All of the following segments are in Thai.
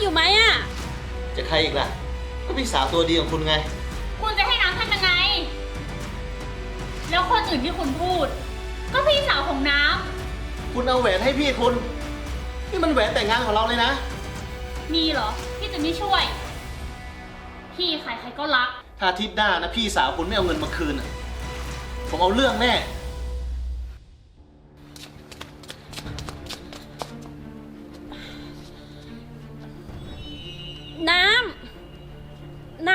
ำอยู่ไหมอะจะใครอีกล่ะ ก็พี่สาวตัวดีของคุณไง คุณจะให้น้ำทำยังไง แล้วคนอื่นที่คุณพูด ก็พี่สาวของน้คุณเอาแหวนให้พี่คุณ นี่มันแหวนแต่งงานของเราเลยนะำมีเหรอที่จะไม่ช่วย พี่ใครใครก็รัก ถ้าอาทิตย์หน้านะพี่สาวคุณไม่เอาเงินมาคืนอะผมเอาเรื่องแน่น้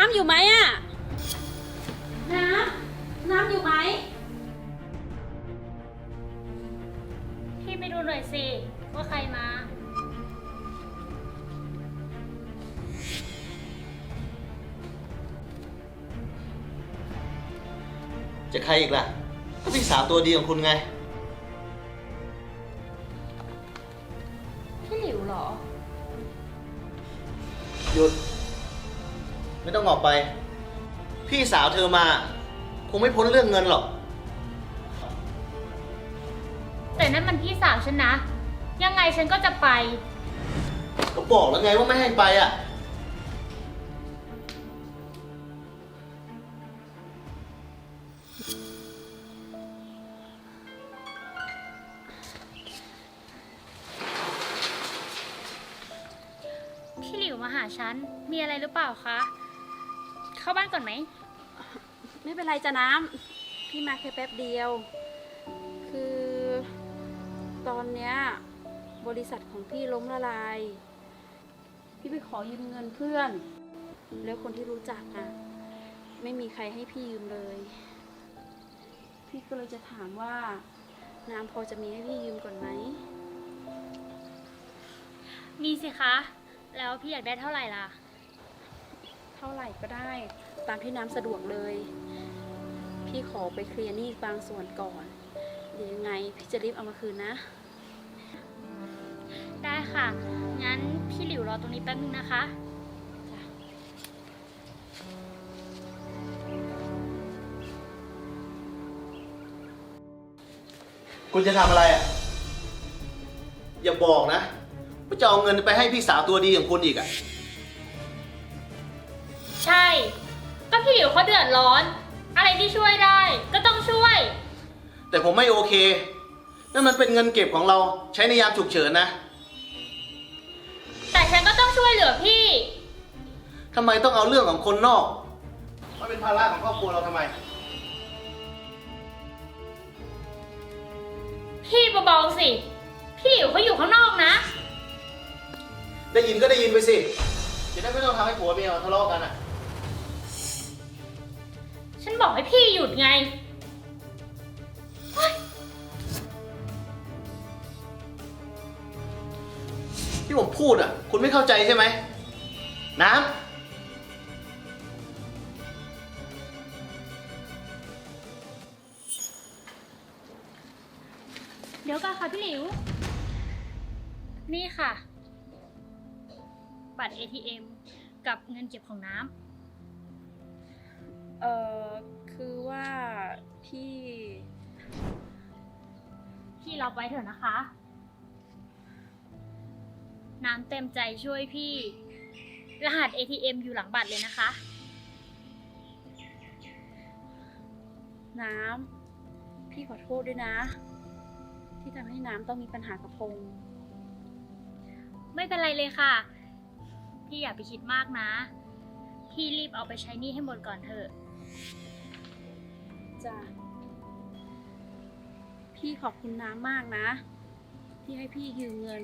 ำน้ำอยู่ไหมอะน้ำน้ำอยู่ไหม พี่ไปดูหน่อยสิ ว่าใครมา จะใครอีกล่ะก็พี่สาวตัวดีของคุณไง พี่หลิวเหรอ หยุดไม่ ต้องออกไป พี่สาวเธอมา คงไม่พ้นเรื่องเงินหรอก แต่นั่นมันพี่สาวฉันนะ ยังไงฉันก็จะไป ก็บอกแล้วไงว่าไม่ให้ไปอะ พี่หลิวมาหาฉัน มีอะไรหรือเปล่าคะ เข้าบ้านก่อนไหม ไม่เป็นไรจ้ะน้ำพี่มาแค่แป๊บเดียว คือตอนเนี้ยบริษัทของพี่ล้มละลาย พี่ไปขอยืมเงินเพื่อน แล้วคนที่รู้จักอะไม่มีใครให้พี่ยืมเลย พี่ก็เลยจะถามว่า น้ำพอจะมีให้พี่ยืมก่อนไหม มีสิคะ แล้วพี่อยากได้เท่าไหร่ล่ะ เท่าไหร่ก็ได้ ตามที่น้ำสะดวกเลย พี่ขอไปเคลียร์หนี้บางส่วนก่อน เดี๋ยวยังไงพี่จะรีบเอามาคืนนะ ได้ค่ะ งั้นพี่หลิวรอตรงนี้แป๊บนึงนะคะ คุณจะทำอะไรอะ อย่าบอกนะว่าจะเอาเงินไปให้พี่สาวตัวดีของคุณอีกอะ ใช่ ก็พี่หลิวเขาเดือดร้อน อะไรที่ช่วยได้ ก็ต้องช่วย แต่ผมไม่โอเค นั่นมันเป็นเงินเก็บของเราใช้ในยามฉุกเฉินนะ แต่ฉันก็ต้องช่วยเหลือพี่ ทำไมต้องเอาเรื่องของคนนอกมาเป็นภาระของครอบครัวเราทำไม พี่เบาๆสิ พี่หลิวเขาอยู่ข้างนอกนะ ได้ยินก็ได้ยินไปสิ จะได้ไม่ต้องทำให้ผัวเมียทะเลาะกันอะ ฉันบอกให้พี่หยุดไง ที่ผมพูดอะ คุณไม่เข้าใจใช่ไหม น้ำเดี๋ยวก่อนค่ะพี่หลิว นี่ค่ะ บัตร ATM กับเงินเก็บของน้ เอ่อคือว่าพี่ำพี่รับไว้เถอะนะคะ น้ำเต็มใจช่วยพี่ รหัส ATM อยู่หลังบัตรเลยนะคะ น้ำ พี่ขอโทษด้วยนะ ที่ทำให้น้ำต้องมีปัญหากับพงษ์ไม่เป็นไรเลยค่ะ พี่อย่าไปคิดมากนะ พี่รีบเอาไปใช้หนี้ให้หมดก่อนเถอะ จ้ะพี่ขอบคุณน้ำมากนะ ที่ให้พี่ยืมเงิน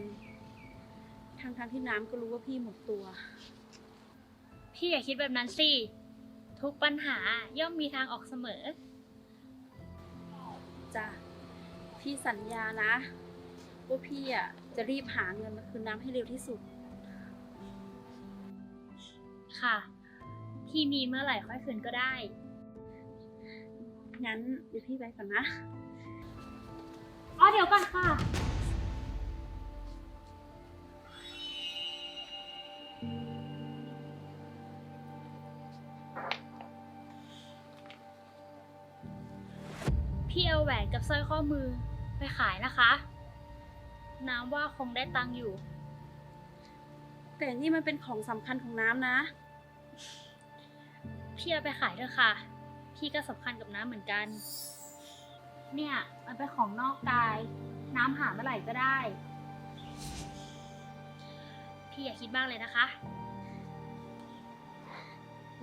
ทั้งทที่น้ำก็รู้ว่าพี่หมดตัว พี่อย่าคิดแบบนั้นสิ ทุกปัญหาย่อมมีทางออกเสมอ จ้ะพี่สัญญานะ ว่าพี่อะจะรีบหาเงินมาคืนน้ำให้เร็วที่สุด ค่ะ พี่มีเมื่อไหร่ค่อยคืนก็ได้ งั้นเดี๋ยวพี่ไปก่อนนะ อ๋อเดี๋ยวก่อนค่ะ พี่เอาแหวนกับสร้อยข้อมือไปขายนะคะ น้ำว่าคงได้ตังค์อยู่ แต่นี่มันเป็นของสำคัญของน้ำนะ พี่เอาไปขายเถอะค่ะ พี่ก็สำคัญกับน้ำเหมือนกัน เนี่ยมันเป็นของนอกกาย น้ำหาเมื่อไหร่ก็ได้ พี่อย่าคิดมากเลยนะคะ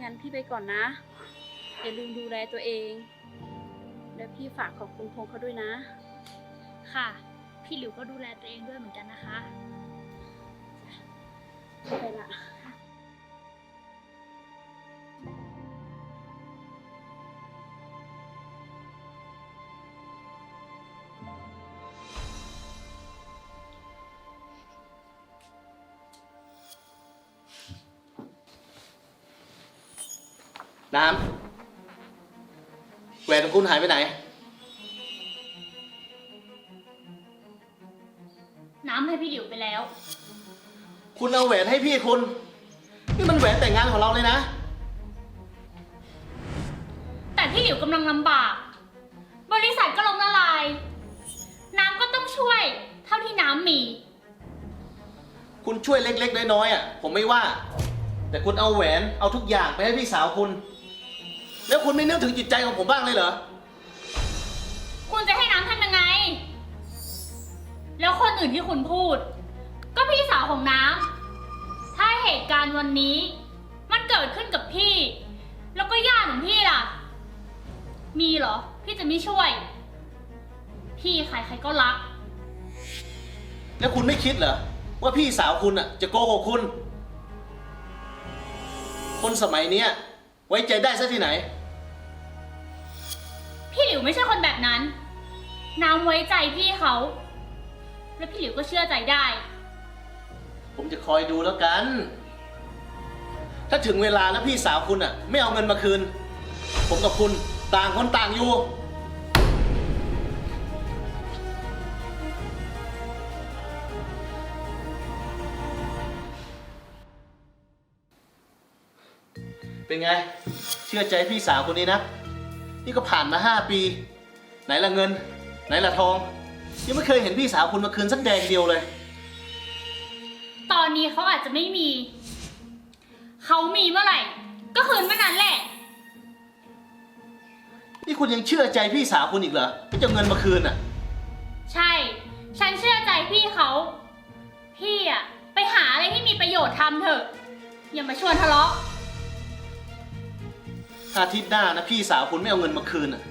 งั้นพี่ไปก่อนนะ อย่าลืมดูแลตัวเอง และพี่ฝากขอบคุณพงษ์เขาด้วยนะ ค่ะ พี่หลิวก็ดูแลตัวเองด้วยเหมือนกันนะคะ ไปละ น้ำแหวนของคุณหายไปไหน น้ำให้พี่หลิวไปแล้ว คุณเอาแหวนให้พี่คุณ นี่มันแหวนแต่งงานของเราเลยนะ แต่พี่หลิวกำลังลำบาก บริษัทก็ล้มละลาย น้ำก็ต้องช่วย เท่าที่น้ำมี คุณช่วยเล็กๆน้อยๆอะ ผมไม่ว่า แต่คุณเอาแหวนเอาทุกอย่างไปให้พี่สาวคุณ แล้วคุณไม่นึกถึงจิตใจของผมบ้างเลยเหรอ คุณจะให้น้ำทำยังไง แล้วคนอื่นที่คุณพูด ก็พี่สาวของน้ำ ถ้าเหตุการณ์วันนี้ มันเกิดขึ้นกับพี่ แล้วก็ญาติของพี่ล่ะ มีเหรอ พี่จะไม่ช่วย พี่ใครใครก็รัก แล้วคุณไม่คิดเหรอ ว่าพี่สาวคุณอะ จะโกหกคุณ คนสมัยเนี้ยไว้ใจได้ซะที่ไหน พี่หลิวไม่ใช่คนแบบนั้น น้ำไว้ใจพี่เขา แล้วพี่หลิวก็เชื่อใจได้ ผมจะคอยดูแล้วกัน ถ้าถึงเวลาแล้วพี่สาวคุณอะ ไม่เอาเงินมาคืน ผมกับคุณต่างคนต่างอยู่ เป็นไง เชื่อใจพี่สาวคนนี้นะ นี่ก็ผ่านมาห้าปี ไหนละเงิน ไหนละทอง ยังไม่เคยเห็นพี่สาวคุณมาคืนสักแดงเดียวเลย ตอนนี้เขาอาจจะไม่มี เขามีเมื่อไหร่ ก็คืนเมื่อนั้นแหละ นี่คุณยังเชื่อใจพี่สาวคุณอีกเหรอที่จะเอาเงินมาคืนอะ ใช่ ฉันเชื่อใจพี่เขา พี่อะไปหาอะไรที่มีประโยชน์ทำเถอะ อย่ามาชวนทะเลาะ ถ้าอาทิตย์หน้านะพี่สาวคุณไม่เอาเงินมาคืนอะ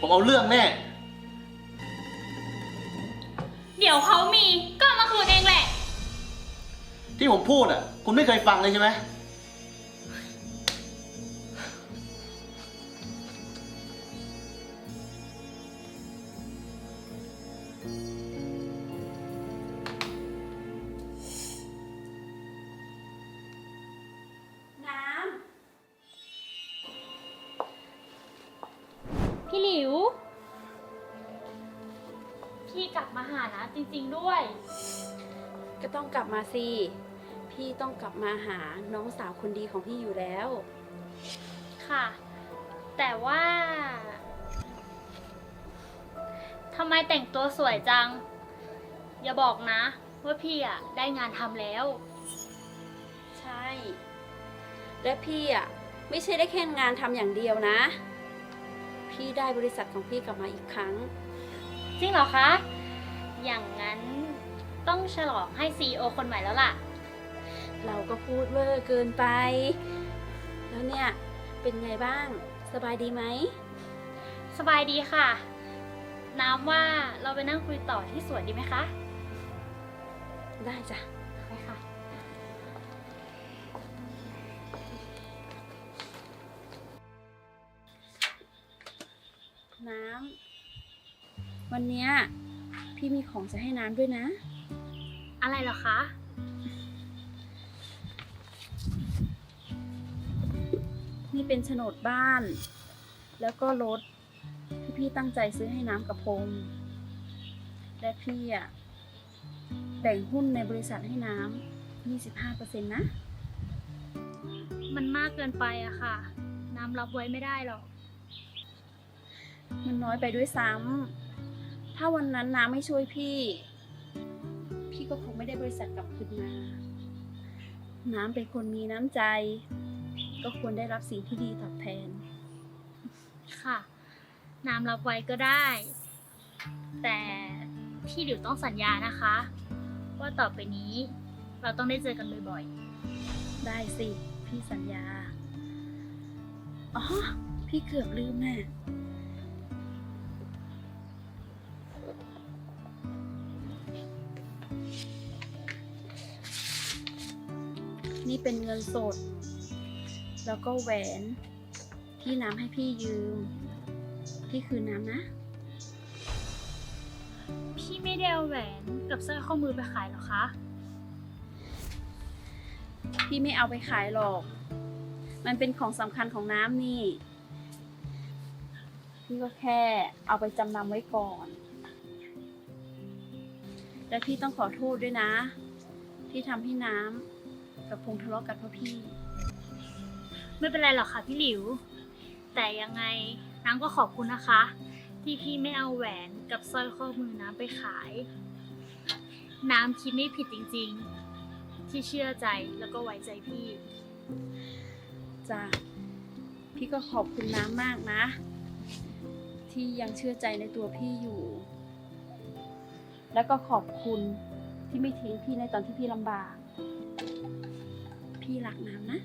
ผมเอาเรื่องแน่ เดี๋ยวเขามีก็เอามาคืนเองแหละ ที่ผมพูดอะ คุณไม่เคยฟังเลยใช่ไหม กลับมาหานะจริง ๆด้วยำก็ต้องกลับมาสิ พี่ต้องกลับมาหาน้องสาวคนดีของพี่อยู่แล้ว ค่ะ แต่ว่าทำไมแต่งตัวสวยจัง อย่าบอกนะ ว่าพี่อะได้งานทำแล้ว ใช่ และพี่อะไม่ใช่ได้แค่งานทำอย่างเดียวนะ พี่ได้บริษัทของพี่กลับมาอีกครั้ง จริงเหรอคะ อย่างนั้นต้องฉลองให้ซีอคนใหม่แล้วล่ะ เราก็พูดเวอร์เกินไป แล้วเนี่ย เป็นไงบ้าง สบายดีไหม สบายดีค่ะ น้ำว่าเราไปนั่งคุยต่อที่สวนดีไหมคะ ได้จ้ะไปค่ะ น้ำ วันเนี้ย พี่มีของจะให้น้ำด้วยนะ อะไรเหรอคะ นี่เป็นโฉนดบ้าน แล้วก็รถที่พี่ตั้งใจซื้อให้น้ำกับพงษ์และพี่อะแบ่งหุ้นในบริษัทให้น้ำ25%นะ มันมากเกินไปอะค่ะ น้ำรับไว้ไม่ได้หรอก มันน้อยไปด้วยซ้ำ ถ้าวันนั้นน้ำไม่ช่วยพี่ พี่ก็คงไม่ได้บริษัทกลับคืนมา น้ำเป็นคนมีน้ำใจ ก็ควรได้รับสิ่งที่ดีตอบแทน ค่ะ น้ำรับไว้ก็ได้ แต่พี่หลิวต้องสัญญานะคะ ว่าต่อไปนี้เราต้องได้เจอกันบ่อยได้สิ พี่สัญญา อ๋อ พี่เกือบลืมแน่ นี่เป็นเงินสด แล้วก็แหวนที่น้ำให้พี่ยืม พี่คืนน้ำนะๆพี่ไม่ได้เอาแหวนกับสร้อยข้อมือไปขายเหรอคะ พี่ไม่เอาไปขายหรอก มันเป็นของสำคัญของน้ำนี่ พี่ก็แค่เอาไปจำนำไว้ก่อน และพี่ต้องขอโทษด้วยนะ ที่ทำให้น้ำ กับพงทะเลาะกันเพราะพี่ ไม่เป็นไรหรอกค่ะพี่หลิว แต่ยังไงน้ำก็ขอบคุณนะคะ ที่พี่ไม่เอาแหวนกับสร้อยข้อมือน้ำไปขาย น้ำคิดไม่ผิดจริงๆ ที่เชื่อใจแล้วก็ไว้ใจพี่ จ้ะพี่ก็ขอบคุณน้ำมากนะ ที่ยังเชื่อใจในตัวพี่อยู่ แล้วก็ขอบคุณที่ไม่ทิ้งพี่ในตอนที่พี่ลำบาก พี่รักน้ำนะ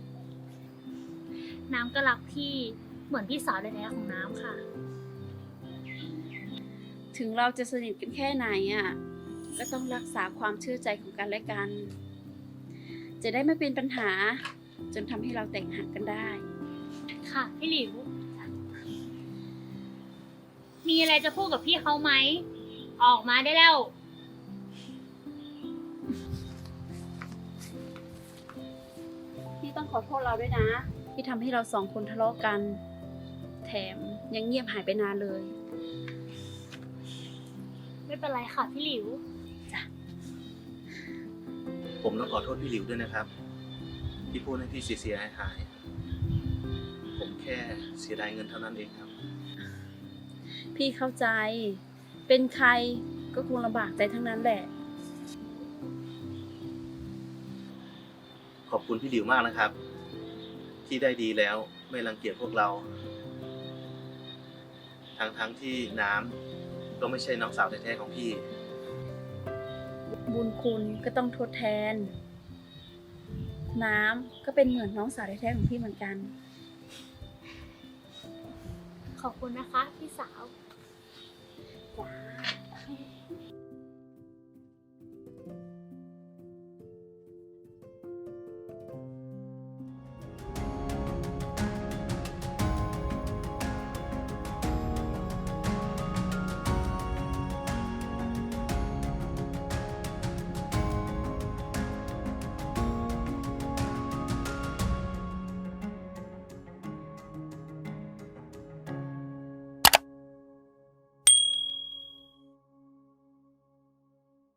น้ำก็รักพี่เหมือนพี่สาวแท้ๆของน้ำค่ะ ถึงเราจะสนิทกันแค่ไหนอะก็ต้องรักษาความเชื่อใจของกันและกัน จะได้ไม่เป็นปัญหา จนทำให้เราแต่งหักกันได้ ค่ะ พี่หลิว มีอะไรจะพูดกับพี่เขาไหม ออกมาได้แล้ว ขอโทษเราด้วยนะ ที่ทำให้เราสองคนทะเลาะกัน แถมยังเงียบหายไปนานเลย ไม่เป็นไรค่ะพี่หลิว ผมต้องขอโทษพี่หลิวด้วยนะครับ ที่พูดให้พี่เสียหายหายๆผมแค่เสียดายเงินเท่านั้นเองครับ พี่เข้าใจ เป็นใครก็คงลำบากใจทั้งนั้นแหละ คุณพี่หลิวมากนะครับ ที่ได้ดีแล้วไม่รังเกียจพวกเรา ทั้งทั้งๆที่น้ำก็ไม่ใช่น้องสาวแท้ๆของพี่ บุญคุณก็ต้องทดแทน น้ำก็เป็นเหมือนน้องสาวแท้ๆของพี่เหมือนกัน ขอบคุณนะคะ พี่สาวจ้า